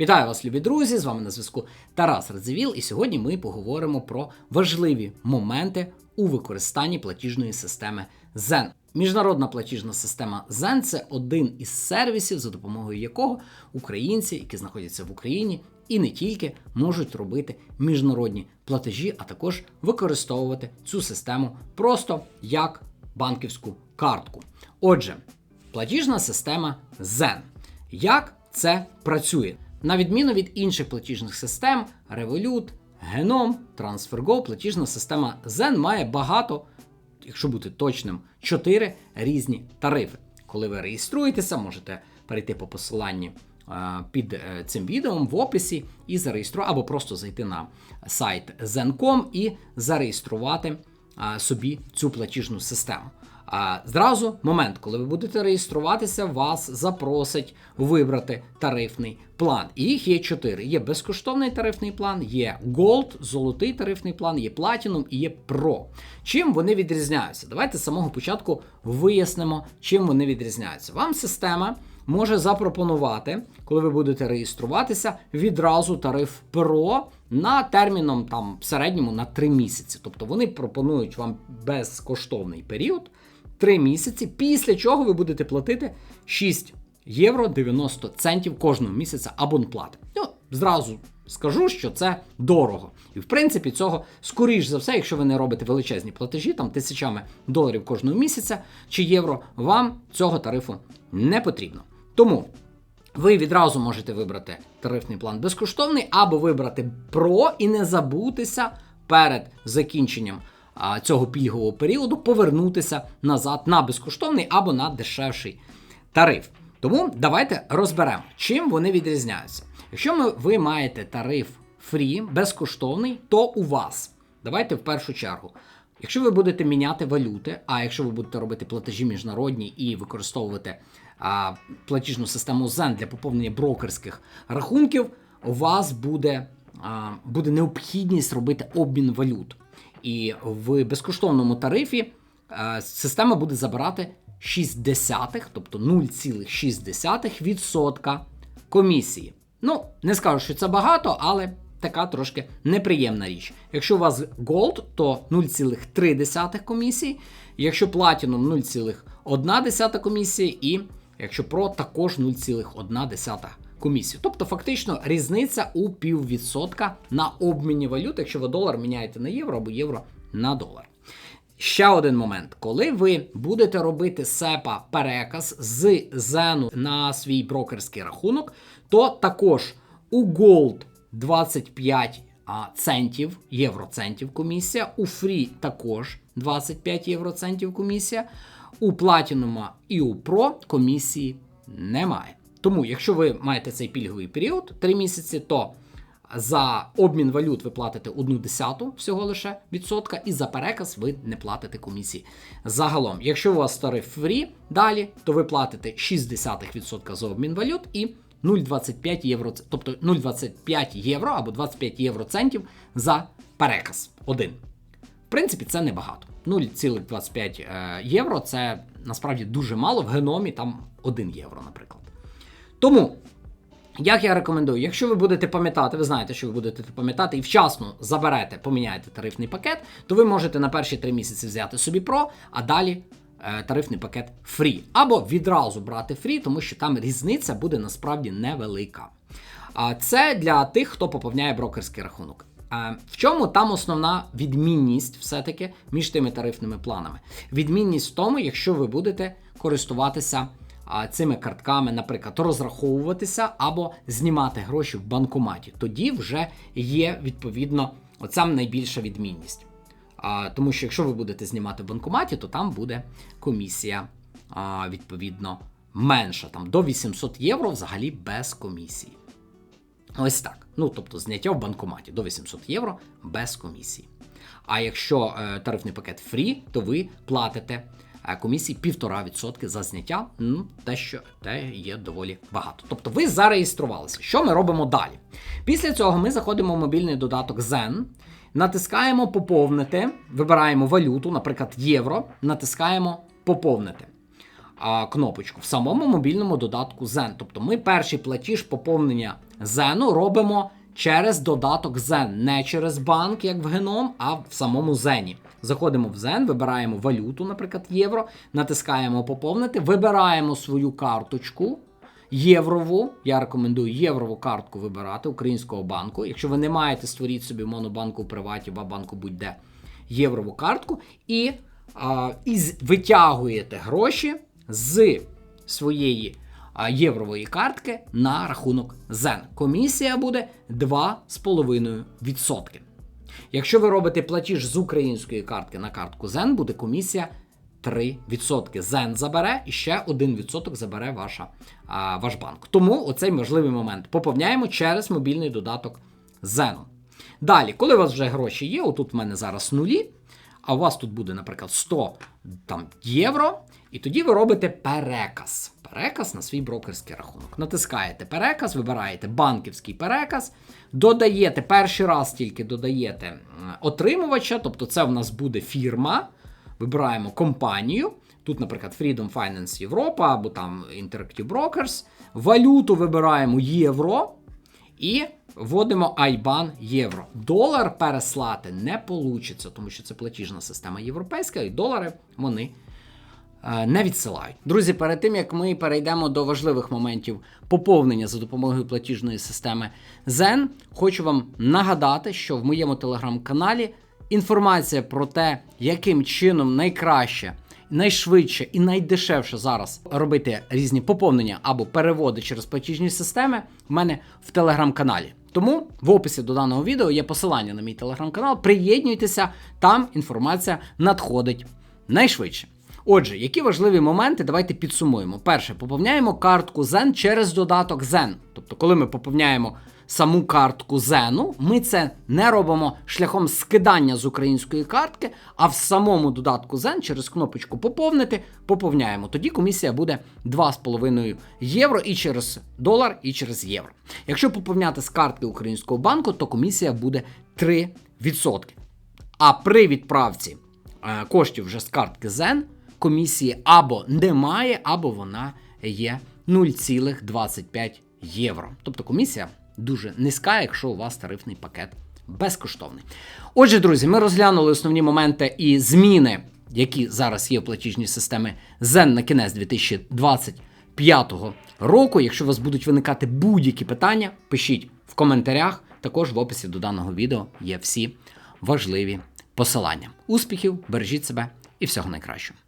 Вітаю вас, любі друзі! З вами на зв'язку Тарас Радзивіл, і сьогодні ми поговоримо про важливі моменти у використанні платіжної системи Zen. Міжнародна платіжна система Zen – це один із сервісів, за допомогою якого українці, які знаходяться в Україні, і не тільки можуть робити міжнародні платежі, а також використовувати цю систему просто як банківську картку. Отже, платіжна система Zen. Як це працює? На відміну від інших платіжних систем, Revolut, Genom, TransferGo, платіжна система Zen має багато, якщо бути точним, 4 різні тарифи. Коли ви реєструєтеся, можете перейти по посиланні е, під е, цим відео в описі і зареєструвати, або просто зайти на сайт Zen.com і зареєструвати е, собі цю платіжну систему. А зразу момент, коли ви будете реєструватися, вас запросить вибрати тарифний план. І їх є чотири: є безкоштовний тарифний план, є Gold, золотий тарифний план, є Platinum і є Pro. Чим вони відрізняються? Давайте з самого початку вияснимо, чим вони відрізняються. Вам система може запропонувати, коли ви будете реєструватися, відразу тариф Pro на терміном там в середньому на 3 місяці. Тобто вони пропонують вам безкоштовний період. 3 місяці, після чого ви будете платити 6 євро 90 центів кожного місяця абонплати. Ну, зразу скажу, що це дорого. І в принципі, цього, скоріш за все, якщо ви не робите величезні платежі, там тисячами доларів кожного місяця чи євро, вам цього тарифу не потрібно. Тому. Ви відразу можете вибрати тарифний план безкоштовний, або вибрати ПРО і не забутися перед закінченням цього пільгового періоду повернутися назад на безкоштовний або на дешевший тариф. Тому давайте розберемо, чим вони відрізняються. Якщо ми, ви маєте тариф фрі, безкоштовний, то у вас. Давайте в першу чергу. Якщо ви будете міняти валюти, а якщо ви будете робити платежі міжнародні і використовувати а, платіжну систему Zen для поповнення брокерських рахунків, у вас буде, а, буде необхідність робити обмін валют. І в безкоштовному тарифі е, система буде забирати 0,6, тобто 0,6% комісії. Ну, не скажу, що це багато, але така трошки неприємна річ. Якщо у вас Gold, то 0,3 комісії, якщо Platinum 0,1 комісії, і якщо Pro, також 0,1 комісію. Тобто, фактично, різниця у піввідсотка на обміні валют, якщо ви долар міняєте на євро або євро на долар. Ще один момент, коли ви будете робити SEPA переказ з зену на свій брокерський рахунок, то також у Gold 25 центів, євроцентів комісія, у Free також 25 євроцентів комісія, у Platinum і у Pro комісії немає. Тому, якщо ви маєте цей пільговий період 3 місяці, то за обмін валют ви платите 1 десяту всього лише відсотка, і за переказ ви не платите комісії. Загалом, якщо у вас тариф фрі далі, то ви платите 0,6% за обмін валют і 0,25 євро, тобто 0,25 євро або 25 євроцентів за переказ. Один. В принципі, це небагато. 0,25 е, євро це насправді дуже мало. В геномі там 1 євро, наприклад. Тому, як я рекомендую, якщо ви будете пам'ятати, ви знаєте, що ви будете пам'ятати і вчасно заберете, поміняєте тарифний пакет, то ви можете на перші три місяці взяти собі Pro, а далі е, тарифний пакет Free. Або відразу брати Free, тому що там різниця буде насправді невелика. А це для тих, хто поповняє брокерський рахунок. В чому там основна відмінність все-таки між тими тарифними планами? Відмінність в тому, якщо ви будете користуватися цими картками, наприклад, розраховуватися або знімати гроші в банкоматі. Тоді вже є відповідно оця найбільша відмінність. А, Тому що якщо ви будете знімати в банкоматі, то там буде комісія а, відповідно менша, там до 800 євро взагалі без комісії. Ось так. Ну, тобто зняття в банкоматі до 800 євро без комісії. А якщо е, тарифний пакет фрі, то ви платите комісії 1,5% за зняття. Ну, те, що те є доволі багато. Тобто ви зареєструвалися. Що ми робимо далі? Після цього ми заходимо в мобільний додаток Zen, натискаємо поповнити, вибираємо валюту, наприклад, євро, натискаємо поповнити. кнопочку в самому мобільному додатку Zen. Тобто ми перший платіж поповнення Zen робимо через додаток Zen, не через банк, як в Геном, а в самому Зені. Заходимо в Zen, вибираємо валюту, наприклад, євро, натискаємо поповнити, вибираємо свою карточку. Єврову, я рекомендую єврову картку вибирати українського банку. Якщо ви не маєте, створіть собі монобанку в приваті, банку будь-де єврову картку, і, а, і витягуєте гроші з своєї єврової картки на рахунок Zen. Комісія буде 2,5%. Якщо ви робите платіж з української картки на картку Zen, буде комісія 3%. Zen забере і ще 1% забере ваша, а, ваш банк. Тому оцей можливий момент. Поповняємо через мобільний додаток Zen. Далі, коли у вас вже гроші є, отут в мене зараз нулі, а у вас тут буде, наприклад, 100 там, євро, і тоді ви робите переказ. Переказ на свій брокерський рахунок. Натискаєте переказ, вибираєте банківський переказ, додаєте перший раз тільки додаєте отримувача, тобто це в нас буде фірма. Вибираємо компанію. Тут, наприклад, Freedom Finance Європа або там Interactive Brokers. Валюту вибираємо євро і вводимо IBAN євро. Долар переслати не вийде, тому що це платіжна система європейська, і долари вони не відсилають. Друзі, перед тим як ми перейдемо до важливих моментів поповнення за допомогою платіжної системи Zen, хочу вам нагадати, що в моєму телеграм-каналі інформація про те, яким чином найкраще. Найшвидше і найдешевше зараз робити різні поповнення або переводи через платіжні системи в мене в телеграм-каналі. Тому в описі до даного відео є посилання на мій телеграм-канал. Приєднуйтеся, там інформація надходить найшвидше. Отже, які важливі моменти, давайте підсумуємо. Перше, поповняємо картку Zen через додаток Zen. Тобто, коли ми поповняємо саму картку Zen, ми це не робимо шляхом скидання з української картки, а в самому додатку Zen через кнопочку поповнити поповняємо. Тоді комісія буде 2,5 євро і через долар, і через євро. Якщо поповняти з картки українського банку, то комісія буде 3%. А при відправці е, коштів вже з картки Zen комісії або немає, або вона є 0,25 євро. Тобто комісія дуже низька, якщо у вас тарифний пакет безкоштовний. Отже, друзі, ми розглянули основні моменти і зміни, які зараз є в платіжній системі Zen на кінець 2025 року. Якщо у вас будуть виникати будь-які питання, пишіть в коментарях. Також в описі до даного відео є всі важливі посилання. Успіхів, бережіть себе і всього найкращого.